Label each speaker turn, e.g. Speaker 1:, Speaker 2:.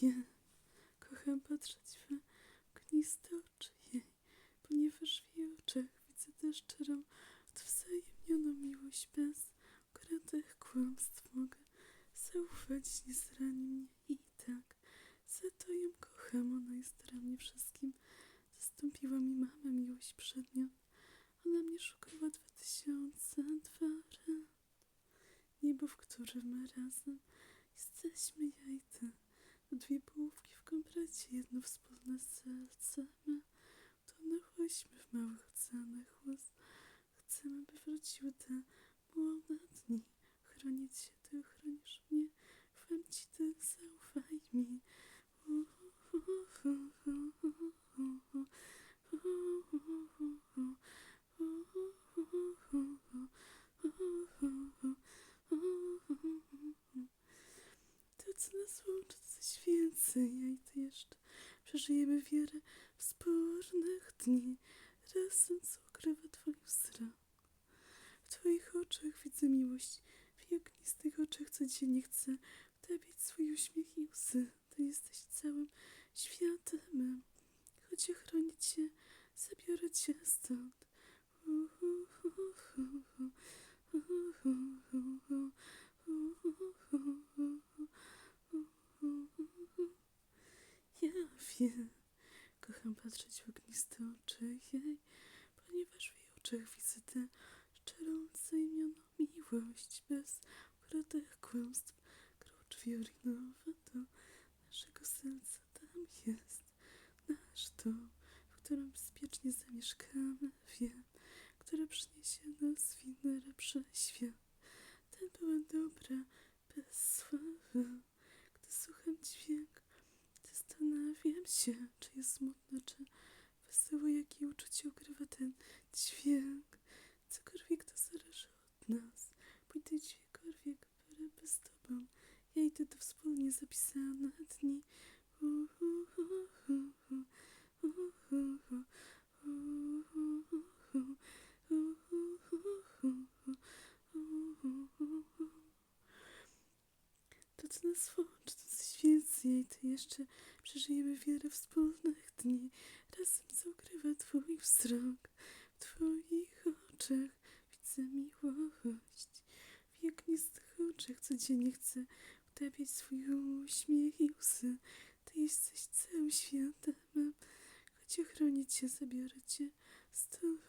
Speaker 1: wiem. Kocham patrzeć w ogniste oczy jej, ponieważ w jej oczach widzę tę szczerą, odwzajemnioną miłość bez ukrytych kłamstw. Mogę zaufać, nie zrani mnie i tak. Za to ją kocham, ona jest dla mnie wszystkim. Zastąpiła mi mamę miłość przedmiot. Ona mnie szukała dwa tysiące dwa lat. Niebo, w którym razem jesteśmy ja i ty. To dwie połówki w komplecie, jedno wspólne serce. My utonęłyśmy w małych oceanach łez. Chcemy, by wróciły te młode dni. Chronić się ty, chronisz mnie. Ufam ci, ty zaufaj mi. To, co nas łączy, coś więcej. Przeżyjemy wiele wspólnych dni. Razem, co ukrywa twój wzrok. W twoich oczach widzę miłość. W jej ognistych oczach codziennie chcę wtapiać swój uśmiech i łzy. Ty jesteś całym światem mym. Choć ochronić cię, zabiorę cię stąd. Kocham patrzeć w ogniste oczy jej, ponieważ w jej oczach widzę tę szczerą, wzajemnioną miłość bez ukrytych kłamstw. Klucz wiolinowy do naszego serca tam jest. Nasz dom, w którym bezpiecznie zamieszkamy, wiem, który przyniesie nas w inny, lepszy świat. Ten byłem dobra, bez sławy. Gdy słucham dźwięk, się, czy jest smutno, czy wesoło, jakie uczucie ukrywa ten dźwięk. Cokolwiek to zależy od nas. Pójdę gdziekolwiek, byleby z tobą. Ja i ty to wspólnie zapisane dni. To, co nas łączy, to coś więcej. Ty jeszcze przeżyjemy wiele wspólnych dni. Razem co ukrywa twój wzrok. W twoich oczach widzę miłość. W ognistych oczach codziennie chcę utapiać swój uśmiech i łzy. Ty jesteś całym światem. Choć ochronić cię, zabiorę cię stąd.